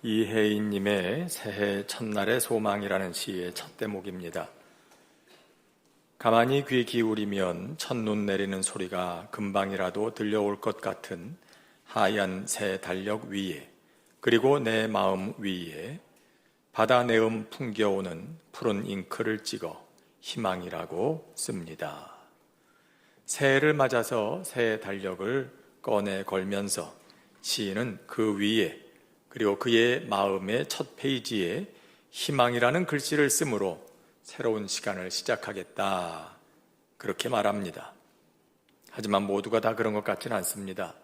이혜인님의 새해 첫날의 소망이라는 시의 첫 대목입니다. 가만히 귀 기울이면 첫눈 내리는 소리가 금방이라도 들려올 것 같은 하얀 새 달력 위에 그리고 내 마음 위에 바다 내음 풍겨오는 푸른 잉크를 찍어 희망이라고 씁니다. 새해를 맞아서 새 달력을 꺼내 걸면서 시인은 그 위에 그리고 그의 마음의 첫 페이지에 희망이라는 글씨를 쓰므로 새로운 시간을 시작하겠다. 그렇게 말합니다. 하지만 모두가 다 그런 것 같지는 않습니다.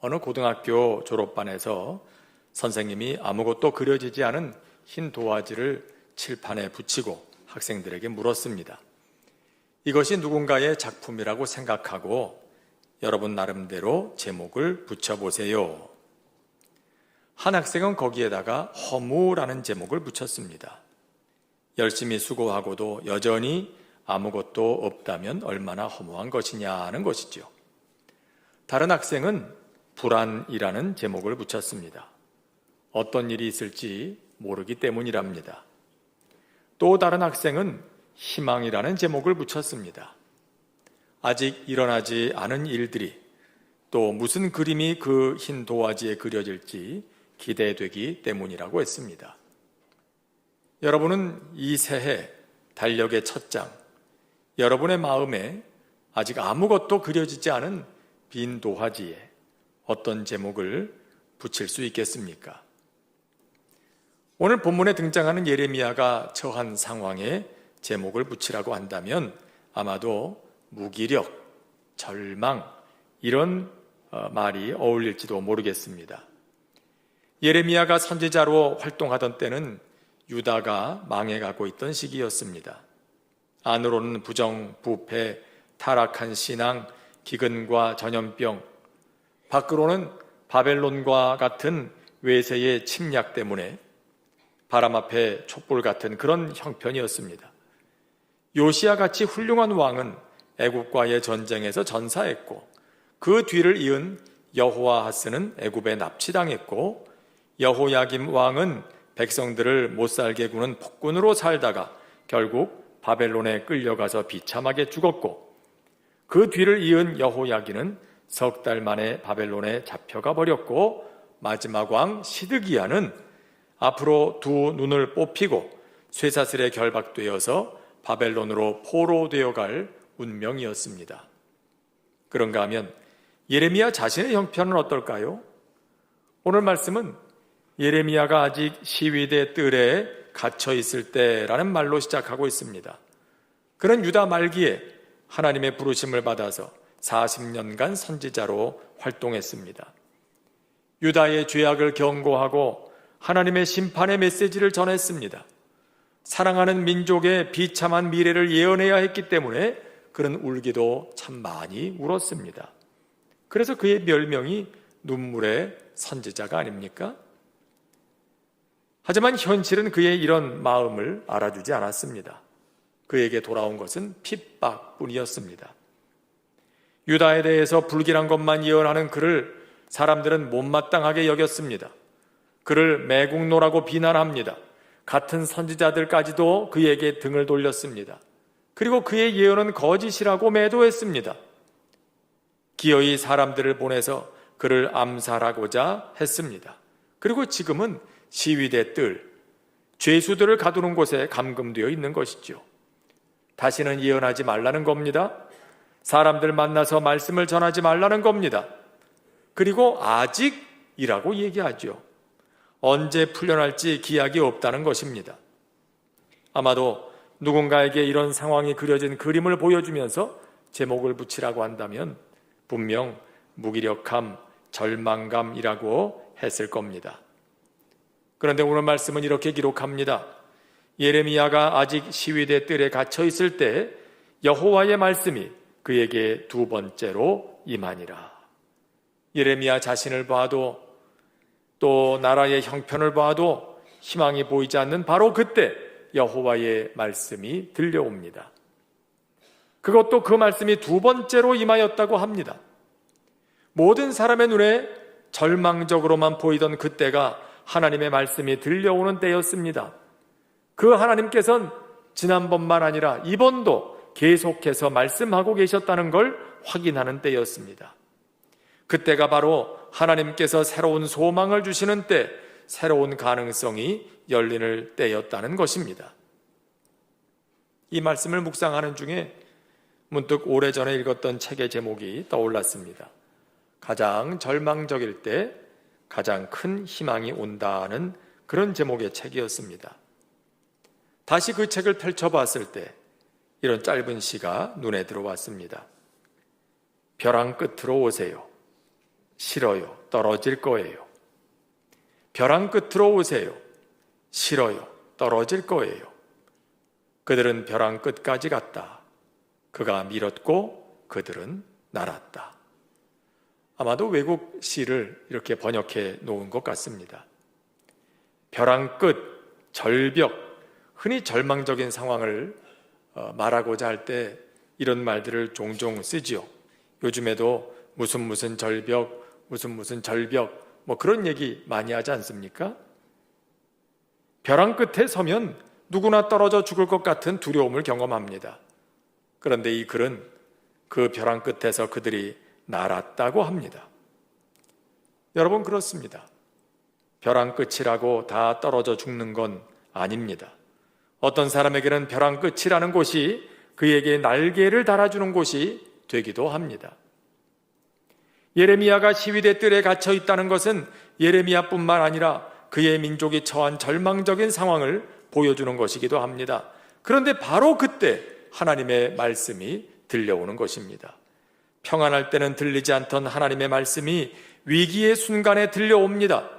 어느 고등학교 졸업반에서 선생님이 아무것도 그려지지 않은 흰 도화지를 칠판에 붙이고 학생들에게 물었습니다. 이것이 누군가의 작품이라고 생각하고 여러분 나름대로 제목을 붙여보세요. 한 학생은 거기에다가 허무라는 제목을 붙였습니다. 열심히 수고하고도 여전히 아무것도 없다면 얼마나 허무한 것이냐는 것이죠. 다른 학생은 불안이라는 제목을 붙였습니다. 어떤 일이 있을지 모르기 때문이랍니다. 또 다른 학생은 희망이라는 제목을 붙였습니다. 아직 일어나지 않은 일들이 또 무슨 그림이 그 흰 도화지에 그려질지 기대되기 때문이라고 했습니다. 여러분은 이 새해 달력의 첫 장, 여러분의 마음에 아직 아무것도 그려지지 않은 빈 도화지에 어떤 제목을 붙일 수 있겠습니까? 오늘 본문에 등장하는 예레미야가 처한 상황에 제목을 붙이라고 한다면 아마도 무기력, 절망, 이런 어, 말이 어울릴지도 모르겠습니다. 예레미야가 선지자로 활동하던 때는 유다가 망해가고 있던 시기였습니다. 안으로는 부정, 부패, 타락한 신앙, 기근과 전염병, 밖으로는 바벨론과 같은 외세의 침략 때문에 바람 앞에 촛불 같은 그런 형편이었습니다. 요시아 같이 훌륭한 왕은 애굽과의 전쟁에서 전사했고 그 뒤를 이은 여호와 하스는 애굽에 납치당했고 여호야김 왕은 백성들을 못 살게 구는 폭군으로 살다가 결국 바벨론에 끌려가서 비참하게 죽었고 그 뒤를 이은 여호야기는 석 달 만에 바벨론에 잡혀가 버렸고 마지막 왕 시드기야는 앞으로 두 눈을 뽑히고 쇠사슬에 결박되어서 바벨론으로 포로되어 갈 운명이었습니다. 그런가 하면 예레미야 자신의 형편은 어떨까요? 오늘 말씀은 예레미야가 아직 시위대 뜰에 갇혀 있을 때라는 말로 시작하고 있습니다. 그런 유다 말기에 하나님의 부르심을 받아서 40년간 선지자로 활동했습니다. 유다의 죄악을 경고하고 하나님의 심판의 메시지를 전했습니다. 사랑하는 민족의 비참한 미래를 예언해야 했기 때문에 그런 울기도 참 많이 울었습니다. 그래서 그의 멸명이 눈물의 선지자가 아닙니까? 하지만 현실은 그의 이런 마음을 알아주지 않았습니다. 그에게 돌아온 것은 핍박뿐이었습니다. 유다에 대해서 불길한 것만 예언하는 그를 사람들은 못마땅하게 여겼습니다. 그를 매국노라고 비난합니다. 같은 선지자들까지도 그에게 등을 돌렸습니다. 그리고 그의 예언은 거짓이라고 매도했습니다. 기어이 사람들을 보내서 그를 암살하고자 했습니다. 그리고 지금은 시위대 뜰, 죄수들을 가두는 곳에 감금되어 있는 것이죠. 다시는 예언하지 말라는 겁니다. 사람들 만나서 말씀을 전하지 말라는 겁니다. 그리고 아직이라고 얘기하죠. 언제 풀려날지 기약이 없다는 것입니다. 아마도 누군가에게 이런 상황이 그려진 그림을 보여주면서 제목을 붙이라고 한다면 분명 무기력함, 절망감이라고 했을 겁니다. 그런데 오늘 말씀은 이렇게 기록합니다. 예레미야가 아직 시위대 뜰에 갇혀 있을 때 여호와의 말씀이 그에게 두 번째로 임하니라. 예레미야 자신을 봐도 또 나라의 형편을 봐도 희망이 보이지 않는 바로 그때 여호와의 말씀이 들려옵니다. 그것도 그 말씀이 두 번째로 임하였다고 합니다. 모든 사람의 눈에 절망적으로만 보이던 그때가 하나님의 말씀이 들려오는 때였습니다. 그 하나님께서는 지난번만 아니라 이번도 계속해서 말씀하고 계셨다는 걸 확인하는 때였습니다. 그때가 바로 하나님께서 새로운 소망을 주시는 때, 새로운 가능성이 열리는 때였다는 것입니다. 이 말씀을 묵상하는 중에 문득 오래전에 읽었던 책의 제목이 떠올랐습니다. 가장 절망적일 때 가장 큰 희망이 온다는 그런 제목의 책이었습니다. 다시 그 책을 펼쳐봤을 때 이런 짧은 시가 눈에 들어왔습니다. 벼랑 끝으로 오세요. 싫어요. 떨어질 거예요. 벼랑 끝으로 오세요. 싫어요. 떨어질 거예요. 그들은 벼랑 끝까지 갔다. 그가 밀었고 그들은 날았다. 아마도 외국 시를 이렇게 번역해 놓은 것 같습니다. 벼랑 끝, 절벽, 흔히 절망적인 상황을 어, 말하고자 할 때 이런 말들을 종종 쓰지요. 요즘에도 무슨 무슨 절벽, 무슨 무슨 절벽, 뭐 그런 얘기 많이 하지 않습니까? 벼랑 끝에 서면 누구나 떨어져 죽을 것 같은 두려움을 경험합니다. 그런데 이 글은 그 벼랑 끝에서 그들이 날았다고 합니다. 여러분 그렇습니다. 벼랑 끝이라고 다 떨어져 죽는 건 아닙니다. 어떤 사람에게는 벼랑 끝이라는 곳이 그에게 날개를 달아주는 곳이 되기도 합니다. 예레미야가 시위대 뜰에 갇혀 있다는 것은 예레미야뿐만 아니라 그의 민족이 처한 절망적인 상황을 보여주는 것이기도 합니다. 그런데 바로 그때 하나님의 말씀이 들려오는 것입니다. 평안할 때는 들리지 않던 하나님의 말씀이 위기의 순간에 들려옵니다.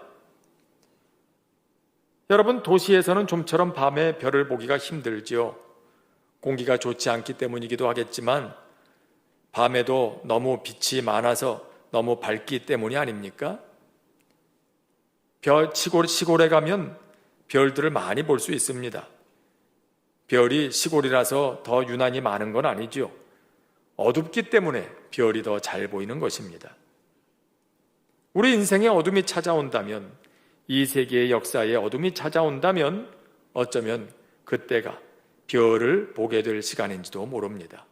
여러분, 도시에서는 좀처럼 밤에 별을 보기가 힘들지요. 공기가 좋지 않기 때문이기도 하겠지만, 밤에도 너무 빛이 많아서 너무 밝기 때문이 아닙니까? 별, 시골, 시골에 가면 별들을 많이 볼 수 있습니다. 별이 시골이라서 더 유난히 많은 건 아니죠. 어둡기 때문에 별이 더 잘 보이는 것입니다. 우리 인생에 어둠이 찾아온다면, 이 세계의 역사에 어둠이 찾아온다면, 어쩌면 그때가 별을 보게 될 시간인지도 모릅니다.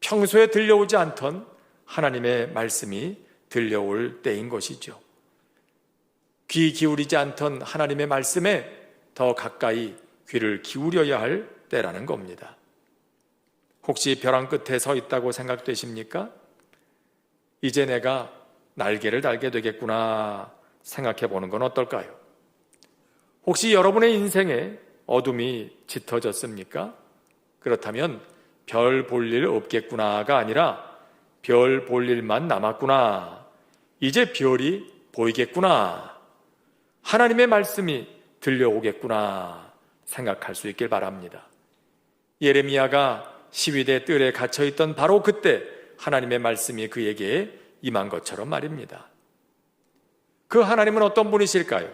평소에 들려오지 않던 하나님의 말씀이 들려올 때인 것이죠. 귀 기울이지 않던 하나님의 말씀에 더 가까이 귀를 기울여야 할 때라는 겁니다. 혹시 벼랑 끝에 서 있다고 생각되십니까? 이제 내가 날개를 달게 되겠구나 생각해 보는 건 어떨까요? 혹시 여러분의 인생에 어둠이 짙어졌습니까? 그렇다면 별 볼 일 없겠구나가 아니라 별 볼 일만 남았구나. 이제 별이 보이겠구나. 하나님의 말씀이 들려오겠구나 생각할 수 있길 바랍니다. 예레미야가 시위대 뜰에 갇혀 있던 바로 그때 하나님의 말씀이 그에게 임한 것처럼 말입니다. 그 하나님은 어떤 분이실까요?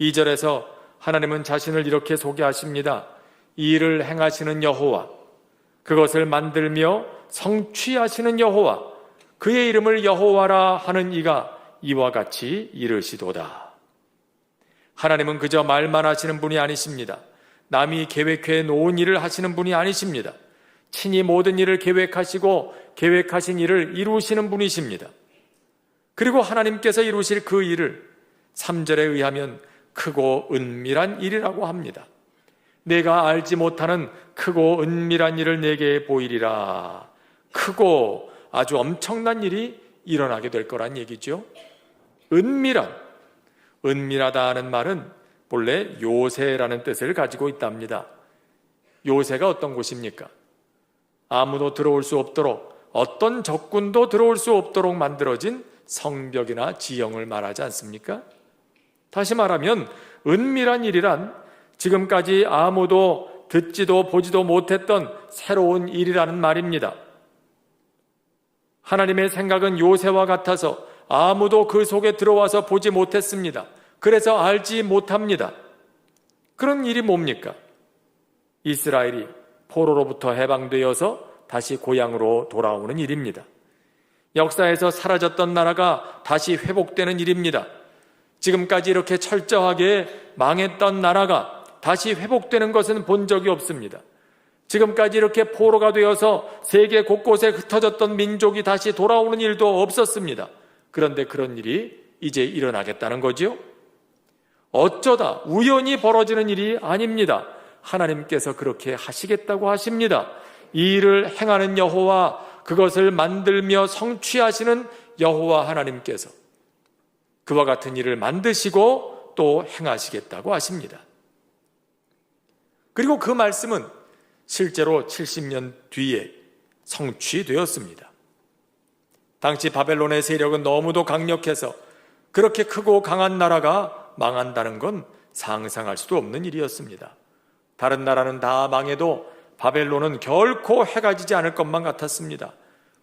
2절에서 하나님은 자신을 이렇게 소개하십니다. 이 일을 행하시는 여호와, 그것을 만들며 성취하시는 여호와, 그의 이름을 여호와라 하는 이가 이와 같이 이르시도다. 하나님은 그저 말만 하시는 분이 아니십니다. 남이 계획해 놓은 일을 하시는 분이 아니십니다. 친히 모든 일을 계획하시고 계획하신 일을 이루시는 분이십니다. 그리고 하나님께서 이루실 그 일을 3절에 의하면 크고 은밀한 일이라고 합니다. 내가 알지 못하는 크고 은밀한 일을 내게 보이리라. 크고 아주 엄청난 일이 일어나게 될 거란 얘기죠. 은밀한, 은밀하다 하는 말은 본래 요새라는 뜻을 가지고 있답니다. 요새가 어떤 곳입니까? 아무도 들어올 수 없도록 어떤 적군도 들어올 수 없도록 만들어진 성벽이나 지형을 말하지 않습니까? 다시 말하면 은밀한 일이란 지금까지 아무도 듣지도 보지도 못했던 새로운 일이라는 말입니다. 하나님의 생각은 요새와 같아서 아무도 그 속에 들어와서 보지 못했습니다. 그래서 알지 못합니다. 그런 일이 뭡니까? 이스라엘이 포로로부터 해방되어서 다시 고향으로 돌아오는 일입니다. 역사에서 사라졌던 나라가 다시 회복되는 일입니다. 지금까지 이렇게 철저하게 망했던 나라가 다시 회복되는 것은 본 적이 없습니다. 지금까지 이렇게 포로가 되어서 세계 곳곳에 흩어졌던 민족이 다시 돌아오는 일도 없었습니다. 그런데 그런 일이 이제 일어나겠다는 거지요? 어쩌다 우연히 벌어지는 일이 아닙니다. 하나님께서 그렇게 하시겠다고 하십니다. 이 일을 행하는 여호와 그것을 만들며 성취하시는 여호와 하나님께서 그와 같은 일을 만드시고 또 행하시겠다고 하십니다. 그리고 그 말씀은 실제로 70년 뒤에 성취되었습니다. 당시 바벨론의 세력은 너무도 강력해서 그렇게 크고 강한 나라가 망한다는 건 상상할 수도 없는 일이었습니다. 다른 나라는 다 망해도 바벨론은 결코 해가 지지 않을 것만 같았습니다.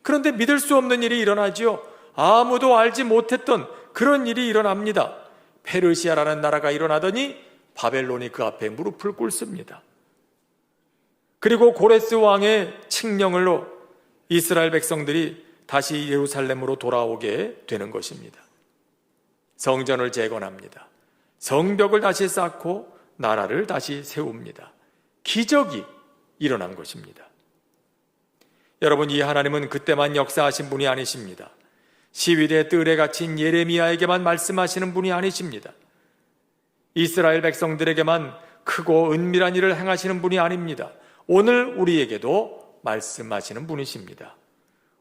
그런데 믿을 수 없는 일이 일어나지요. 아무도 알지 못했던 그런 일이 일어납니다. 페르시아라는 나라가 일어나더니 바벨론이 그 앞에 무릎을 꿇습니다. 그리고 고레스 왕의 칙령을로 이스라엘 백성들이 다시 예루살렘으로 돌아오게 되는 것입니다. 성전을 재건합니다. 성벽을 다시 쌓고 나라를 다시 세웁니다. 기적이 일어난 것입니다. 여러분, 이 하나님은 그때만 역사하신 분이 아니십니다. 시위대 뜰에 갇힌 예레미야에게만 말씀하시는 분이 아니십니다. 이스라엘 백성들에게만 크고 은밀한 일을 행하시는 분이 아닙니다. 오늘 우리에게도 말씀하시는 분이십니다.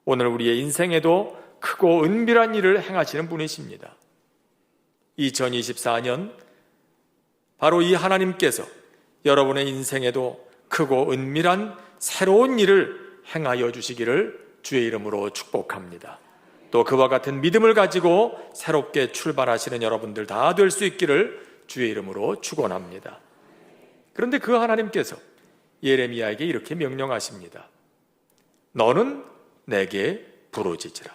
오늘 우리의 인생에도 크고 은밀한 일을 행하시는 분이십니다. 2024년 바로 이 하나님께서 여러분의 인생에도 크고 은밀한 새로운 일을 행하여 주시기를 주의 이름으로 축복합니다. 또 그와 같은 믿음을 가지고 새롭게 출발하시는 여러분들 다 될 수 있기를 주의 이름으로 축원합니다. 그런데 그 하나님께서 예레미야에게 이렇게 명령하십니다. 너는 내게 부르짖으라.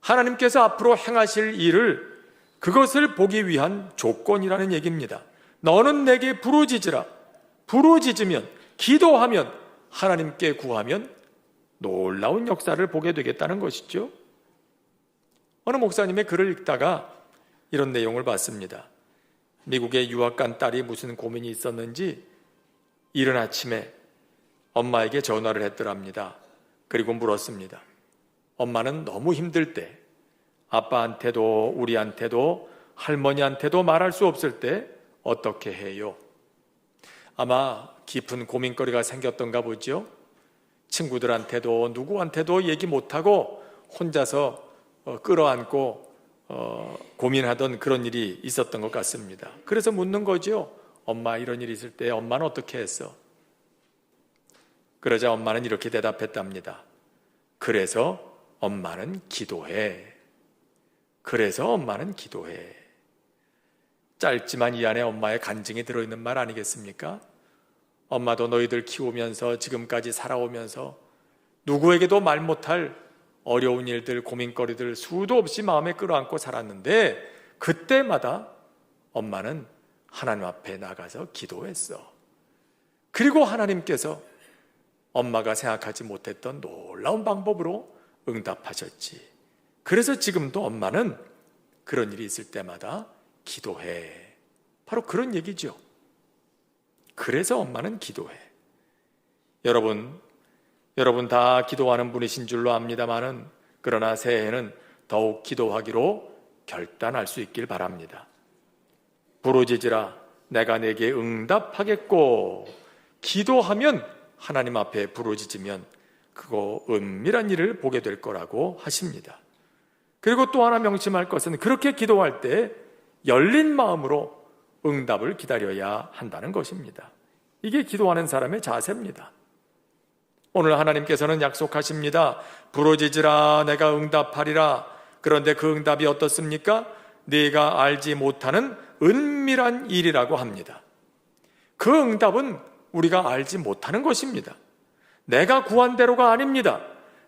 하나님께서 앞으로 행하실 일을 그것을 보기 위한 조건이라는 얘기입니다. 너는 내게 부르짖으라. 부르짖으면 기도하면 하나님께 구하면 놀라운 역사를 보게 되겠다는 것이죠. 어느 목사님의 글을 읽다가 이런 내용을 봤습니다. 미국에 유학 간 딸이 무슨 고민이 있었는지 이른 아침에 엄마에게 전화를 했더랍니다. 그리고 물었습니다. 엄마는 너무 힘들 때, 아빠한테도 우리한테도 할머니한테도 말할 수 없을 때 어떻게 해요? 아마 깊은 고민거리가 생겼던가 보죠? 친구들한테도 누구한테도 얘기 못하고 혼자서 어, 끌어안고 어, 고민하던 그런 일이 있었던 것 같습니다. 그래서 묻는 거죠. 엄마 이런 일이 있을 때 엄마는 어떻게 했어? 그러자 엄마는 이렇게 대답했답니다. 그래서 엄마는 기도해. 그래서 엄마는 기도해. 짧지만 이 안에 엄마의 간증이 들어있는 말 아니겠습니까? 엄마도 너희들 키우면서 지금까지 살아오면서 누구에게도 말 못할 어려운 일들, 고민거리들 수도 없이 마음에 끌어안고 살았는데 그때마다 엄마는 하나님 앞에 나가서 기도했어. 그리고 하나님께서 엄마가 생각하지 못했던 놀라운 방법으로 응답하셨지. 그래서 지금도 엄마는 그런 일이 있을 때마다 기도해. 바로 그런 얘기죠. 그래서 엄마는 기도해. 여러분, 여러분 다 기도하는 분이신 줄로 압니다만은 그러나 새해에는 더욱 기도하기로 결단할 수 있길 바랍니다. 부르짖으라 내가 내게 응답하겠고 기도하면 하나님 앞에 부르짖으면 그거 은밀한 일을 보게 될 거라고 하십니다. 그리고 또 하나 명심할 것은 그렇게 기도할 때 열린 마음으로 응답을 기다려야 한다는 것입니다. 이게 기도하는 사람의 자세입니다. 오늘 하나님께서는 약속하십니다. 부르짖으라 내가 응답하리라. 그런데 그 응답이 어떻습니까? 네가 알지 못하는 은밀한 일이라고 합니다. 그 응답은 우리가 알지 못하는 것입니다. 내가 구한 대로가 아닙니다.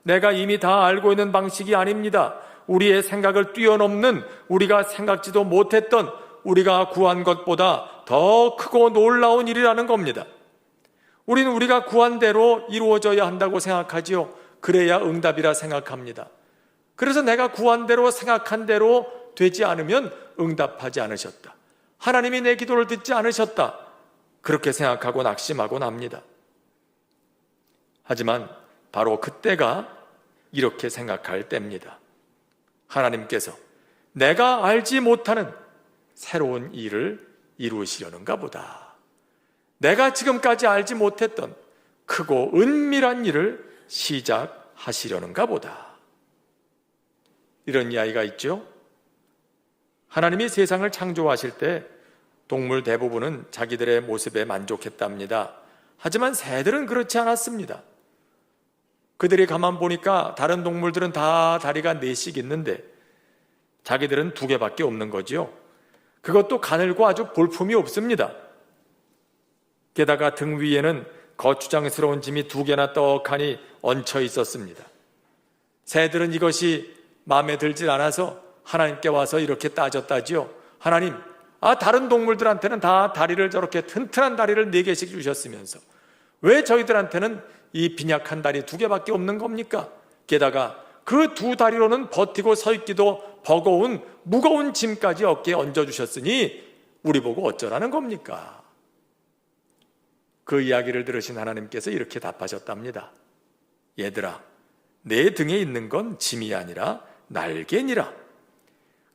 내가 이미 다 알고 있는 방식이 아닙니다. 우리의 생각을 뛰어넘는 우리가 생각지도 못했던 우리가 구한 것보다 더 크고 놀라운 일이라는 겁니다. 우리는 우리가 구한 대로 이루어져야 한다고 생각하지요. 그래야 응답이라 생각합니다. 그래서 내가 구한 대로 생각한 대로 되지 않으면 응답하지 않으셨다. 하나님이 내 기도를 듣지 않으셨다. 그렇게 생각하고 낙심하고 납니다. 하지만 바로 그때가 이렇게 생각할 때입니다. 하나님께서 내가 알지 못하는 새로운 일을 이루시려는가 보다. 내가 지금까지 알지 못했던 크고 은밀한 일을 시작하시려는가 보다. 이런 이야기가 있죠. 하나님이 세상을 창조하실 때 동물 대부분은 자기들의 모습에 만족했답니다. 하지만 새들은 그렇지 않았습니다. 그들이 가만 보니까 다른 동물들은 다 다리가 넷씩 있는데 자기들은 두 개밖에 없는 거지요. 그것도 가늘고 아주 볼품이 없습니다. 게다가 등 위에는 거추장스러운 짐이 두 개나 떡하니 얹혀 있었습니다. 새들은 이것이 마음에 들질 않아서 하나님께 와서 이렇게 따졌다지요. 하나님, 아, 다른 동물들한테는 다 다리를 저렇게 튼튼한 다리를 네 개씩 주셨으면서 왜 저희들한테는 이 빈약한 다리 두 개밖에 없는 겁니까? 게다가 그 두 다리로는 버티고 서 있기도 버거운 무거운 짐까지 어깨에 얹어 주셨으니 우리 보고 어쩌라는 겁니까? 그 이야기를 들으신 하나님께서 이렇게 답하셨답니다. 얘들아, 내 등에 있는 건 짐이 아니라 날개니라.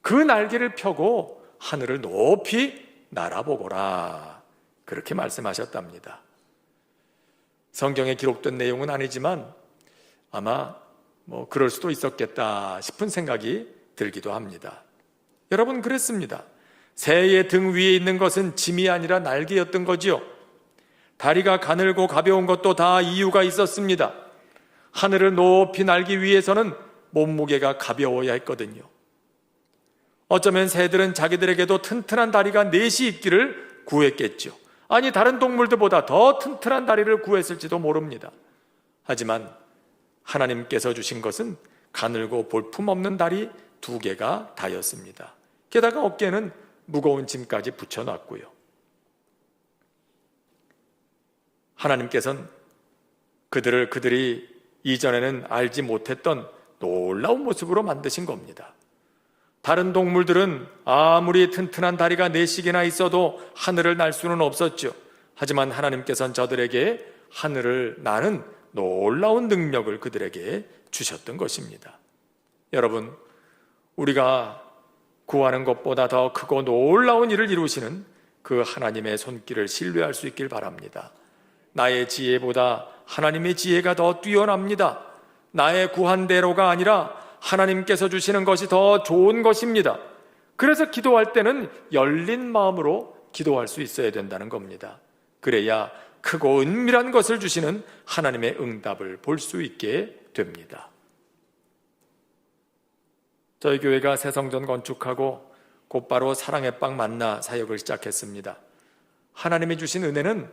그 날개를 펴고 하늘을 높이 날아보거라. 그렇게 말씀하셨답니다. 성경에 기록된 내용은 아니지만 아마 뭐 그럴 수도 있었겠다 싶은 생각이 들기도 합니다. 여러분 그랬습니다. 새의 등 위에 있는 것은 짐이 아니라 날개였던 거지요. 다리가 가늘고 가벼운 것도 다 이유가 있었습니다. 하늘을 높이 날기 위해서는 몸무게가 가벼워야 했거든요. 어쩌면 새들은 자기들에게도 튼튼한 다리가 넷이 있기를 구했겠죠. 아니, 다른 동물들보다 더 튼튼한 다리를 구했을지도 모릅니다. 하지만 하나님께서 주신 것은 가늘고 볼품없는 다리 두 개가 다였습니다. 게다가 어깨는 무거운 짐까지 붙여놨고요. 하나님께서는 그들을 그들이 이전에는 알지 못했던 놀라운 모습으로 만드신 겁니다. 다른 동물들은 아무리 튼튼한 다리가 네씩이나 있어도 하늘을 날 수는 없었죠. 하지만 하나님께서는 저들에게 하늘을 나는 놀라운 능력을 그들에게 주셨던 것입니다. 여러분, 우리가 구하는 것보다 더 크고 놀라운 일을 이루시는 그 하나님의 손길을 신뢰할 수 있길 바랍니다. 나의 지혜보다 하나님의 지혜가 더 뛰어납니다. 나의 구한 대로가 아니라 하나님께서 주시는 것이 더 좋은 것입니다. 그래서 기도할 때는 열린 마음으로 기도할 수 있어야 된다는 겁니다. 그래야 크고 은밀한 것을 주시는 하나님의 응답을 볼 수 있게 됩니다. 저희 교회가 새 성전 건축하고 곧바로 사랑의 빵 만나 사역을 시작했습니다. 하나님이 주신 은혜는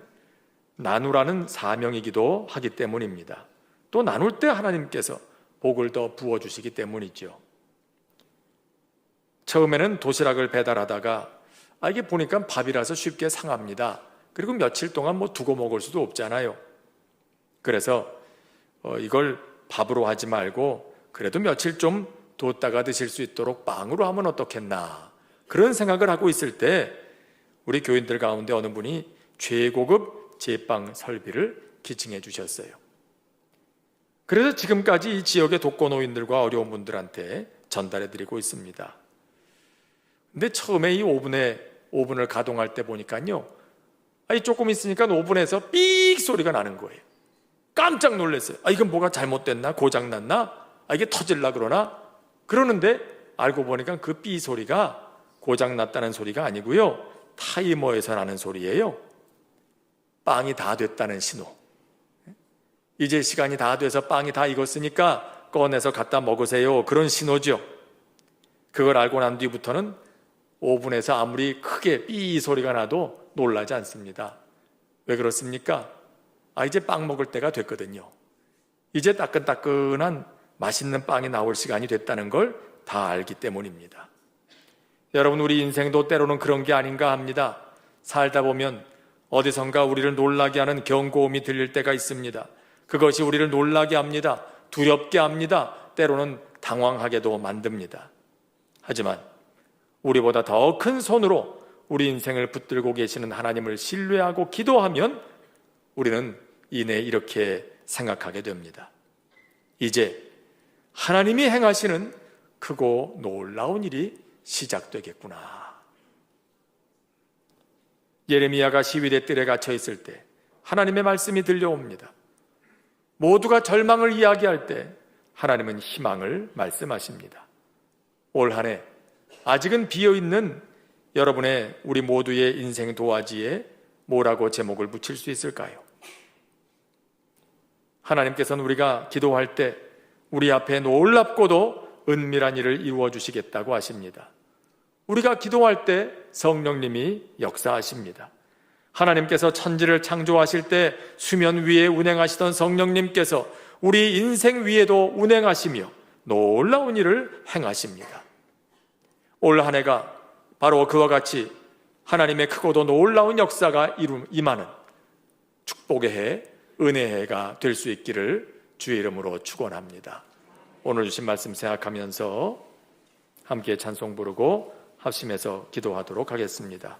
나누라는 사명이기도 하기 때문입니다. 또 나눌 때 하나님께서 복을 더 부어주시기 때문이죠. 처음에는 도시락을 배달하다가 아, 이게 보니까 밥이라서 쉽게 상합니다. 그리고 며칠 동안 뭐 두고 먹을 수도 없잖아요. 그래서 어, 이걸 밥으로 하지 말고 그래도 며칠 좀 뒀다가 드실 수 있도록 빵으로 하면 어떻겠나. 그런 생각을 하고 있을 때 우리 교인들 가운데 어느 분이 최고급 제빵 설비를 기증해 주셨어요. 그래서 지금까지 이 지역의 독거노인들과 어려운 분들한테 전달해 드리고 있습니다. 근데 처음에 이 오븐에 오븐을 가동할 때 보니까요. 아니 조금 있으니까 오븐에서 삑 소리가 나는 거예요. 깜짝 놀랐어요. 아 이건 뭐가 잘못됐나? 고장 났나? 아 이게 터질라 그러나? 그러는데 알고 보니까 그 삐 소리가 고장 났다는 소리가 아니고요. 타이머에서 나는 소리예요. 빵이 다 됐다는 신호. 이제 시간이 다 돼서 빵이 다 익었으니까 꺼내서 갖다 먹으세요. 그런 신호죠. 그걸 알고 난 뒤부터는 오븐에서 아무리 크게 삐 소리가 나도 놀라지 않습니다. 왜 그렇습니까? 아, 이제 빵 먹을 때가 됐거든요. 이제 따끈따끈한 맛있는 빵이 나올 시간이 됐다는 걸 다 알기 때문입니다. 여러분, 우리 인생도 때로는 그런 게 아닌가 합니다. 살다 보면 어디선가 우리를 놀라게 하는 경고음이 들릴 때가 있습니다. 그것이 우리를 놀라게 합니다. 두렵게 합니다. 때로는 당황하게도 만듭니다. 하지만 우리보다 더 큰 손으로 우리 인생을 붙들고 계시는 하나님을 신뢰하고 기도하면 우리는 이내 이렇게 생각하게 됩니다. 이제 하나님이 행하시는 크고 놀라운 일이 시작되겠구나. 예레미야가 시위대 뜰에 갇혀 있을 때 하나님의 말씀이 들려옵니다. 모두가 절망을 이야기할 때 하나님은 희망을 말씀하십니다. 올 한 해 아직은 비어 있는 여러분의 우리 모두의 인생 도화지에 뭐라고 제목을 붙일 수 있을까요? 하나님께서는 우리가 기도할 때 우리 앞에 놀랍고도 은밀한 일을 이루어 주시겠다고 하십니다. 우리가 기도할 때 성령님이 역사하십니다. 하나님께서 천지를 창조하실 때 수면 위에 운행하시던 성령님께서 우리 인생 위에도 운행하시며 놀라운 일을 행하십니다. 올 한 해가 바로 그와 같이 하나님의 크고도 놀라운 역사가 임하는 축복의 해, 은혜의 해가 될 수 있기를 주의 이름으로 축원합니다. 오늘 주신 말씀 생각하면서 함께 찬송 부르고 합심해서 기도하도록 하겠습니다.